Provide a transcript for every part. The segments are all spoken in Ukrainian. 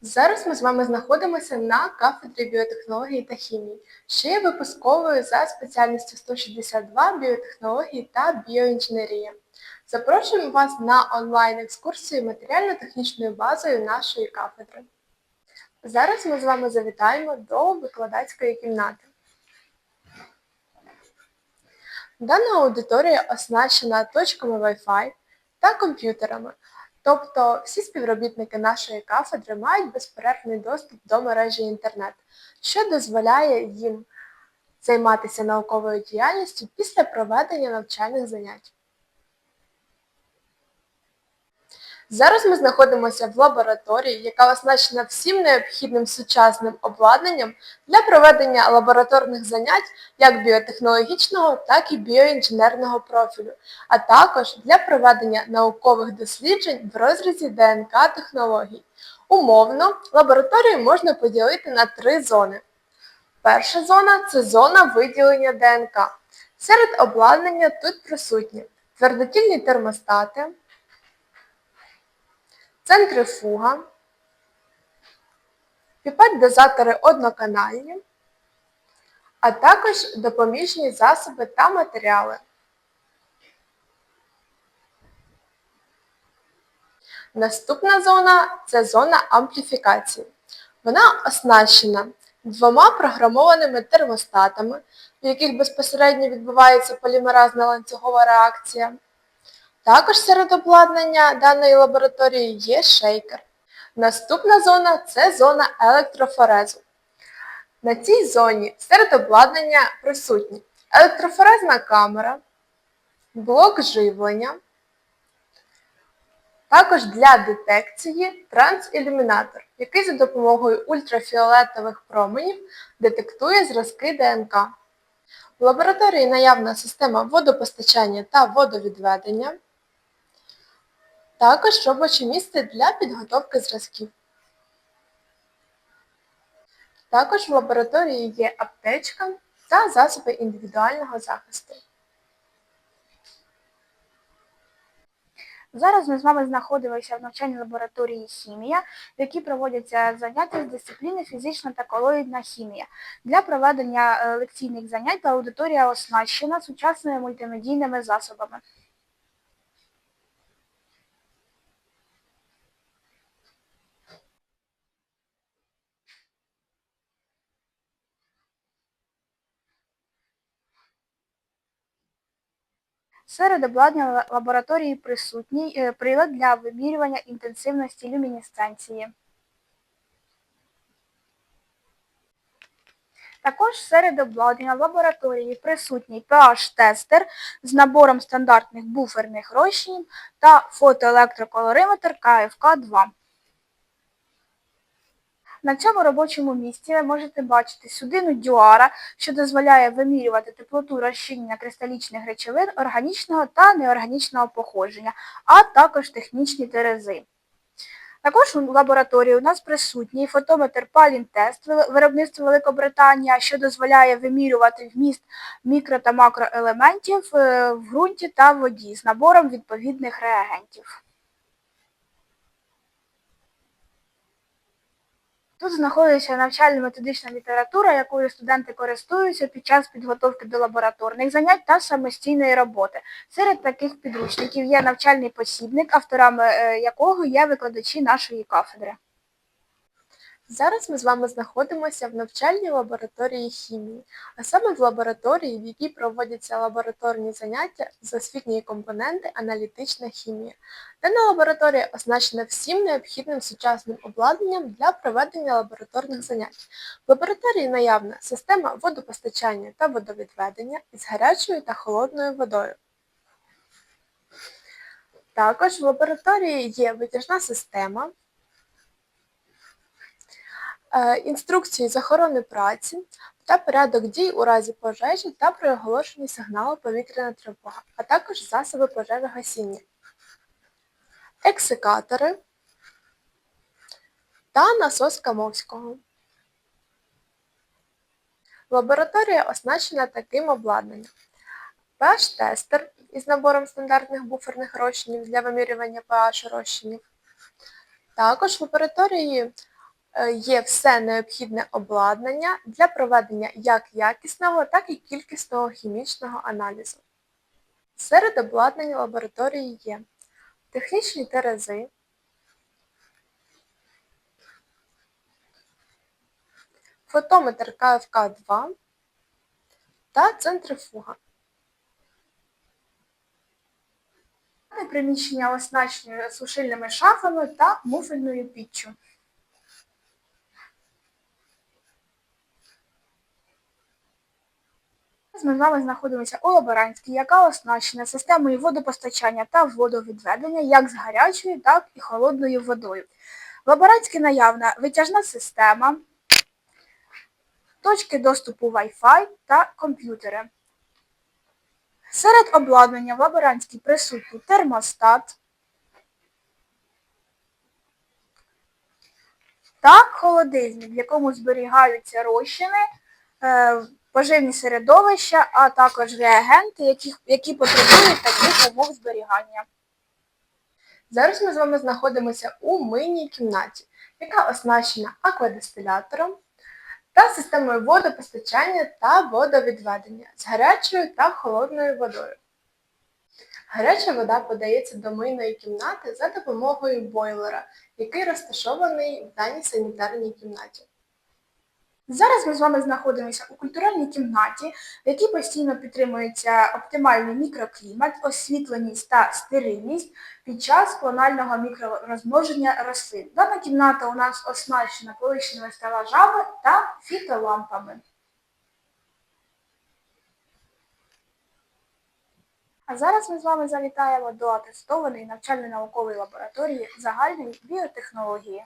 Зараз ми з вами знаходимося на кафедрі біотехнології та хімії, що є випусковою за спеціальністю 162 біотехнології та біоінженерія. Запрошуємо вас на онлайн-екскурсію матеріально-технічною базою нашої кафедри. Зараз ми з вами завітаємо до викладацької кімнати. Дана аудиторія оснащена точками Wi-Fi та комп'ютерами, тобто всі співробітники нашої кафедри мають безперервний доступ до мережі інтернет, що дозволяє їм займатися науковою діяльністю після проведення навчальних занять. Зараз ми знаходимося в лабораторії, яка оснащена всім необхідним сучасним обладнанням для проведення лабораторних занять як біотехнологічного, так і біоінженерного профілю, а також для проведення наукових досліджень в розрізі ДНК технологій. Умовно, лабораторію можна поділити на три зони. Перша зона це зона виділення ДНК. Серед обладнання тут присутні твердотільні термостати, центрифуга, піпет-дозатори одноканальні, а також допоміжні засоби та матеріали. Наступна зона це зона ампліфікації. Вона оснащена двома програмованими термостатами, в яких безпосередньо відбувається полімеразна ланцюгова реакція. Також серед обладнання даної лабораторії є шейкер. Наступна зона це зона електрофорезу. На цій зоні серед обладнання присутні електрофорезна камера, блок живлення, також для детекції трансілюмінатор, який за допомогою ультрафіолетових променів детектує зразки ДНК. В лабораторії наявна система водопостачання та водовідведення, також робоче місце для підготовки зразків. Також в лабораторії є аптечка та засоби індивідуального захисту. Зараз ми з вами знаходимося в навчальній лабораторії хімія, в якій проводяться заняття з дисципліни фізична та колоїдна хімія. Для проведення е, лекційних занять аудиторія оснащена сучасними мультимедійними засобами. Серед обладнання лабораторії присутній е, прилад для вимірювання інтенсивності люмінесценції. Також серед обладнання лабораторії присутній pH-тестер з набором стандартних буферних розчинів та фотоелектроколориметр КФК-2. На цьому робочому місці ви можете бачити судину дюара, що дозволяє вимірювати теплоту розчинення кристалічних речовин органічного та неорганічного походження, а також технічні терези. Також у лабораторії у нас присутній фотометр Palin-тест виробництва Великобританія, що дозволяє вимірювати вміст мікро та макроелементів е, в ґрунті та воді з набором відповідних реагентів. Тут знаходиться навчально-методична література, якою студенти користуються під час підготовки до лабораторних занять та самостійної роботи. Серед таких підручників є навчальний посібник, авторами е, якого є викладачі нашої кафедри. Зараз ми з вами знаходимося в навчальній лабораторії хімії, а саме в лабораторії, в якій проводяться лабораторні заняття з освітньої компоненти аналітична хімія. Дана лабораторія оснащена всім необхідним сучасним обладнанням для проведення лабораторних занять. В лабораторії наявна система водопостачання та водовідведення із гарячою та холодною водою. Також в лабораторії є витяжна система, інструкції з охорони праці та порядок дій у разі пожежі та при оголошенні сигналу повітряна тривога, а також засоби пожежогасіння, ексикатори та насос Камовського. Лабораторія оснащена таким обладнанням. pH-тестер із набором стандартних буферних розчинів для вимірювання pH розчинів. Також в лабораторії е, є все необхідне обладнання для проведення як якісного, так і кількісного хімічного аналізу. Серед обладнання лабораторії є технічні терези, фотометр КФК-2 та центрифуга. Приміщення оснащені сушильними шафами та муфельною піччю. Ми з вами знаходимося у лаборантській, яка оснащена системою водопостачання та водовідведення як з гарячою, так і холодною водою. В лаборантській наявна витяжна система, точки доступу Wi-Fi та комп'ютери. Серед обладнання в лаборантській присутній термостат та холодильник, в якому зберігаються розчини, е, поживні середовища, а також реагенти, які, які потребують таких умов зберігання. Зараз ми з вами знаходимося у мийній кімнаті, яка оснащена аквадистилятором та системою водопостачання та водовідведення з гарячою та холодною водою. Гаряча вода подається до мийної кімнати за допомогою бойлера, який розташований в даній санітарній кімнаті. Зараз ми з вами знаходимося у культуральній кімнаті, в якій постійно підтримується оптимальний мікроклімат, освітленість та стерильність під час клонального мікророзмноження рослин. Дана кімната у нас оснащена колишніми стелажами та фітолампами. А зараз ми з вами завітаємо до атестованої навчально-наукової лабораторії загальної біотехнології.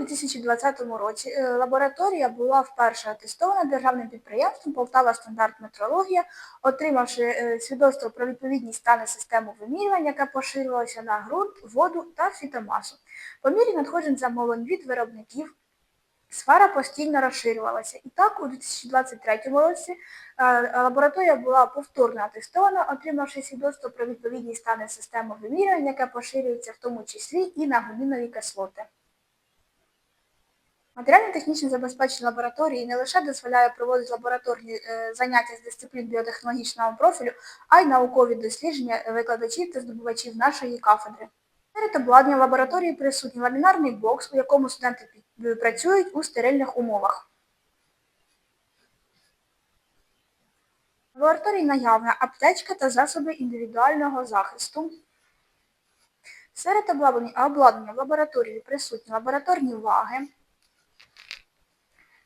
2020 році е, лабораторія була вперше атестована державним підприємством Полтава стандарт метрологія, отримавши е, свідоцтво про відповідність стани системи вимірювання, яке поширювалося на ґрунт, воду та фітомасу. По мірі надходжень замовлень від виробників сфера постійно розширювалася. І так, у 2023 році е, лабораторія була повторно атестована, отримавши свідоцтво про відповідність стани системи вимірювання, яке поширюється в тому числі і на гумінові кислоти. Матеріально-технічне забезпечення лабораторії не лише дозволяє проводити лабораторні е, заняття з дисциплін біотехнологічного профілю, а й наукові дослідження викладачів та здобувачів нашої кафедри. Серед обладнання лабораторії присутній ламінарний бокс, у якому студенти працюють у стерильних умовах. В лабораторії наявна аптечка та засоби індивідуального захисту. Серед обладнання в лабораторії присутні лабораторні ваги,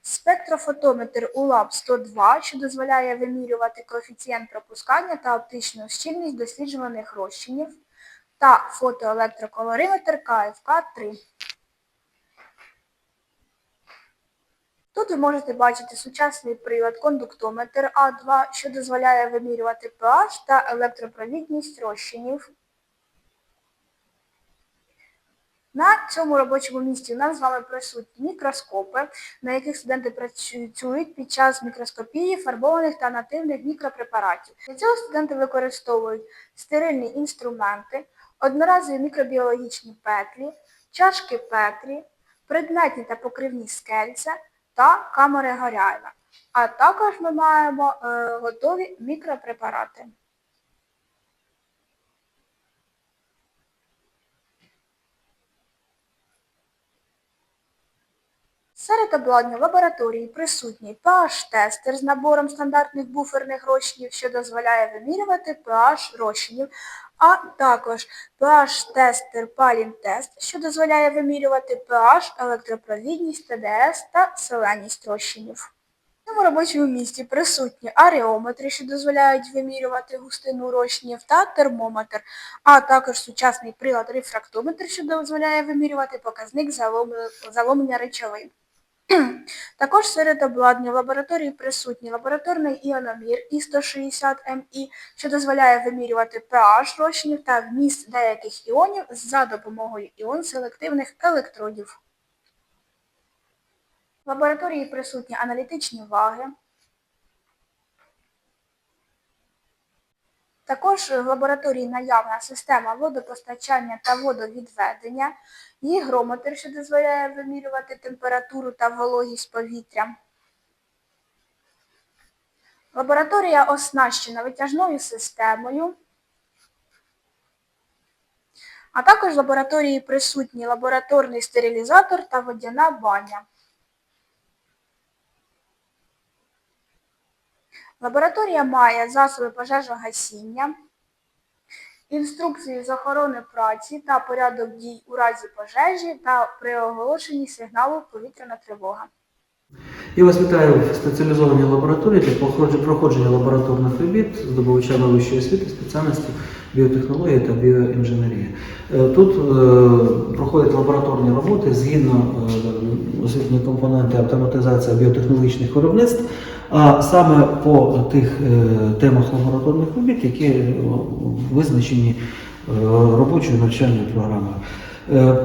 Спектрофотометр УЛАБ 102, що дозволяє вимірювати коефіцієнт пропускання та оптичну щільність досліджуваних розчинів, та фотоелектроколориметр КФК-3. Тут ви можете бачити сучасний прилад кондуктометр А2, що дозволяє вимірювати pH та електропровідність розчинів. На цьому робочому місці у нас з вами присутні мікроскопи, на яких студенти працюють під час мікроскопії фарбованих та нативних мікропрепаратів. Для цього студенти використовують стерильні інструменти, одноразові мікробіологічні петлі, чашки Петрі, предметні та покривні скельця та камери Горяєва. А також ми маємо е, готові мікропрепарати. Серед обладнання лабораторії присутній pH-тестер з набором стандартних буферних розчинів, що дозволяє вимірювати pH розчинів, а також pH-тестер Palin-тест, що дозволяє вимірювати pH, електропровідність, ТДС та селеність розчинів. В робочому місці присутні аріометри, що дозволяють вимірювати густину розчинів, та термометр, а також сучасний прилад рефрактометр, що дозволяє вимірювати показник залом- заломлення речовин. Також серед обладнання в лабораторії присутній лабораторний іономір І160МІ, що дозволяє вимірювати pH розчинів та вміст деяких іонів за допомогою іон селективних електродів. В лабораторії присутні аналітичні ваги. Також в лабораторії наявна система водопостачання та водовідведення, гігрометр, що дозволяє вимірювати температуру та вологість повітря. Лабораторія оснащена витяжною системою. А також в лабораторії присутній лабораторний стерилізатор та водяна баня. Лабораторія має засоби пожежогасіння, інструкції з охорони праці та порядок дій у разі пожежі та при оголошенні сигналу повітряна тривога. Я вас вітаю в спеціалізованій лабораторії для проходження- лабораторних робіт здобувачами вищої освіти спеціальності біотехнології та біоінженерія. Е, Тут е, проходять лабораторні роботи згідно е, освітньої компоненти автоматизація біотехнологічних виробництв, а саме по тих е, темах лабораторних робіт, які е, визначені е, робочою навчальною програмою.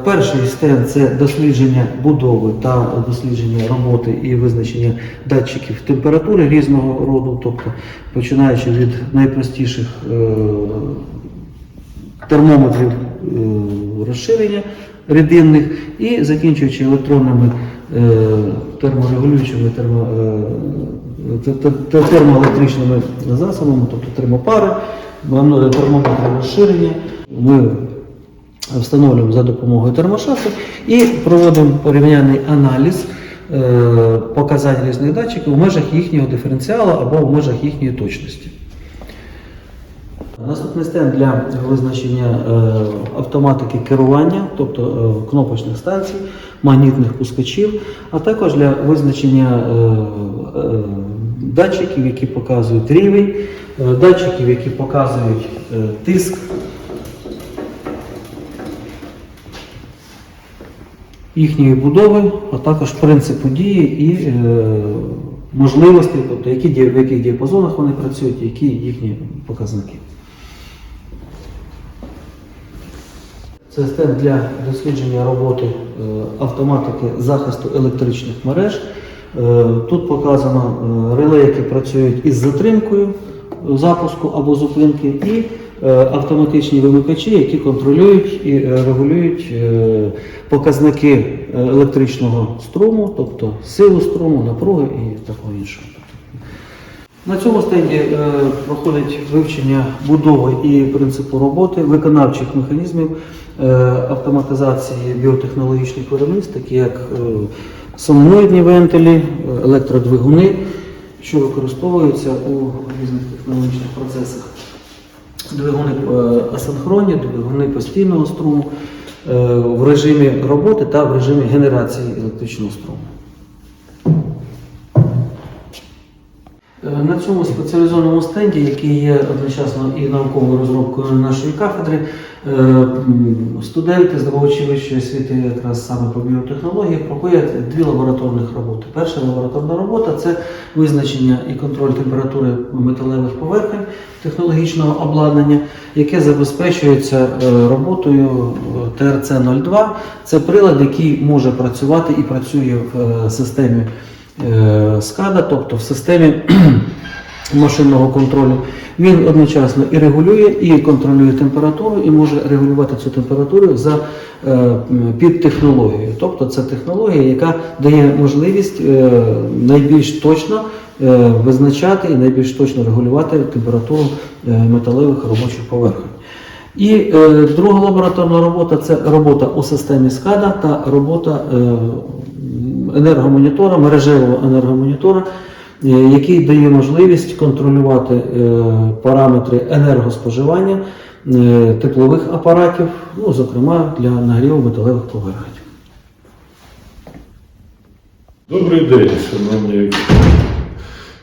Перший стенд це дослідження будови та дослідження роботи і визначення датчиків температури різного роду, тобто починаючи від найпростіших термометрів розширення рідинних і закінчуючи електронними терморегулюючими термо, те- те- те- термоелектричними засобами, тобто термопари, термометри розширення. Ми встановлюємо за допомогою термошафи і проводимо порівняльний аналіз е, показань різних датчиків в межах їхнього диференціалу або в межах їхньої точності. Наступний стенд для визначення е, автоматики керування, тобто е, кнопочних станцій, магнітних пускачів, а також для визначення е, е, датчиків, які показують рівень, е, датчиків, які показують тиск їхньої будови, а також принципу дії і е, можливості, тобто які, в яких діапазонах вони працюють, які їхні показники. Стенд для дослідження роботи е, автоматики захисту електричних мереж. Е, Тут показано е, реле, які працюють із затримкою запуску або зупинки, і автоматичні вимикачі, які контролюють і регулюють показники електричного струму, тобто силу струму, напруги і такого іншого. На цьому стенді е, проходить вивчення будови і принципу роботи виконавчих механізмів е, автоматизації біотехнологічних виробництв, такі як е, солenoїдні вентилі, е, електродвигуни, що використовуються у різних технологічних процесах. Двигуни е, асинхронні, двигуни постійного струму е, в режимі роботи та в режимі генерації електричного струму. Е, На цьому спеціалізованому стенді, який є одночасно і науковою розробкою нашої кафедри, е, студенти, здобувачі вищої освіти якраз саме по біотехнології, проходять дві лабораторних роботи. Перша лабораторна робота це визначення і контроль температури металевих поверхень технологічного обладнання, яке забезпечується е, роботою ТРЦ-02. Це прилад, який може працювати і працює в системі скада, тобто в системі машинного контролю. Він одночасно і регулює, і контролює температуру, і може регулювати цю температуру за е, під технологією. Тобто це технологія, яка дає можливість е, найбільш точно е, визначати і найбільш точно регулювати температуру е, металевих робочих поверхень. І е, друга лабораторна робота це робота у системі СКАДА та робота е, енергомонітора, мережевого енергомонітора, е, який дає можливість контролювати е, параметри енергоспоживання е, теплових апаратів, ну, зокрема для нагріву металевих поверхень. Добрий день, шановні.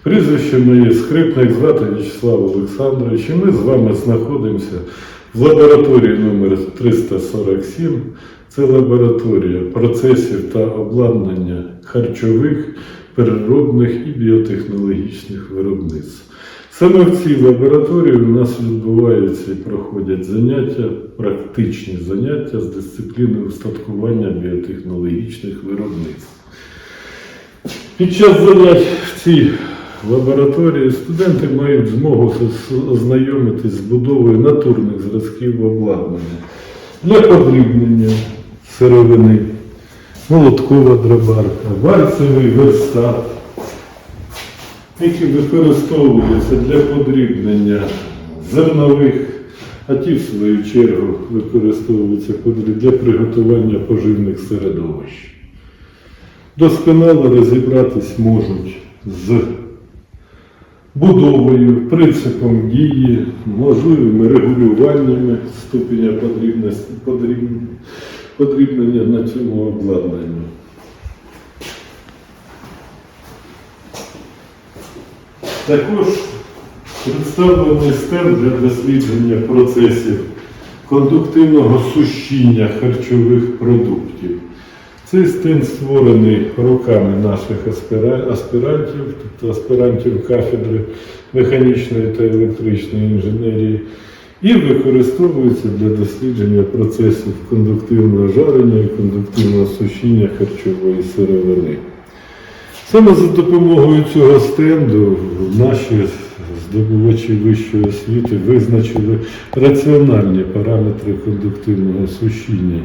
Прізвище моє скрипник звати В'ячеслав Олександрович, і ми з вами знаходимося в лабораторії номер 347. Це лабораторія процесів та обладнання харчових, переробних і біотехнологічних виробництв. Саме в цій лабораторії у нас відбуваються і проходять заняття, практичні заняття з дисципліни устаткування біотехнологічних виробництв. Під час занять в цій лабораторії студенти мають змогу ознайомитись з будовою натурних зразків обладнання для подрібнення сировини, молоткова дробарка, вальцевий верстат, які використовуються для подрібнення зернових, а ті, в свою чергу, використовуються для приготування поживних середовищ. Досконало розібратись можуть з будовою, принципом дії, можливими регулюваннями ступеня подрібності, подріб- подрібнення на цьому обладнанні. Також представлений стенд для дослідження процесів кондуктивного сушіння харчових продуктів. Цей стенд створений руками наших аспірантів, тобто аспірантів кафедри механічної та електричної інженерії, і використовується для дослідження процесів кондуктивного жарення і кондуктивного сушіння харчової сировини. Саме за допомогою цього стенду наші здобувачі вищої освіти визначили раціональні параметри кондуктивного сушіння,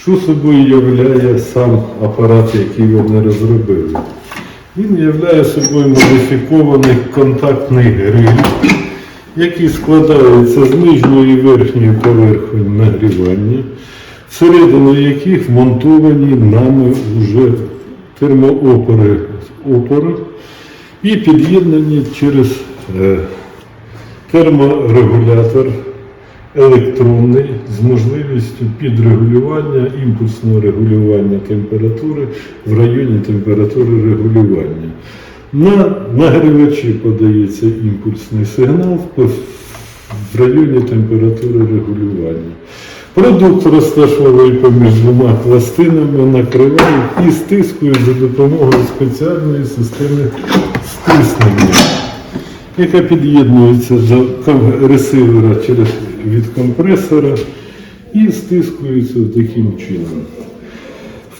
що собою являє сам апарат, який вони розробили. Він являє собою модифікований контактний гриль, який складається з нижньої і верхньої поверхні нагрівання, всередину яких вмонтовані нами вже термоопори опори і під'єднані через е, терморегулятор електронний з можливістю підрегулювання, імпульсного регулювання температури в районі температури регулювання. На нагрівачі подається імпульсний сигнал в районі температури регулювання. Продукт розташований поміж двома пластинами, накривають і стискують за допомогою спеціальної системи стиснення, яка під'єднується до ресивера через від компресора і стискується таким чином.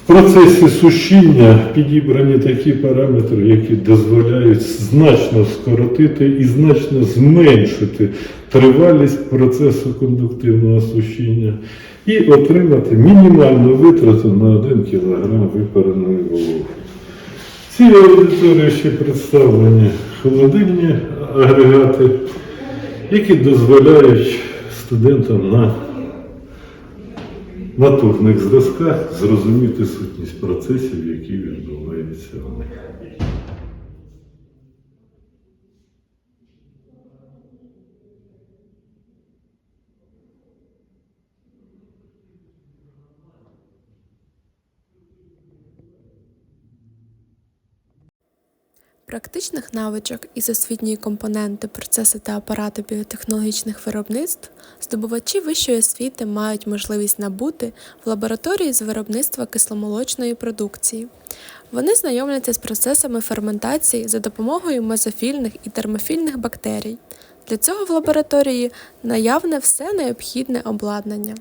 В процесі сушіння підібрані такі параметри, які дозволяють значно скоротити і значно зменшити тривалість процесу кондуктивного сушіння і отримати мінімальну витрату на 1 кг випареної вологи. В цій аудиторії ще представлені холодильні агрегати, які дозволяють студентам на натурних зразках зрозуміти сутність процесів, які відбуваються Практичних навичок із освітньої компоненти процеси та апарати біотехнологічних виробництв здобувачі вищої освіти мають можливість набути в лабораторії з виробництва кисломолочної продукції. Вони знайомляться з процесами ферментації за допомогою мезофільних і термофільних бактерій. Для цього в лабораторії наявне все необхідне обладнання.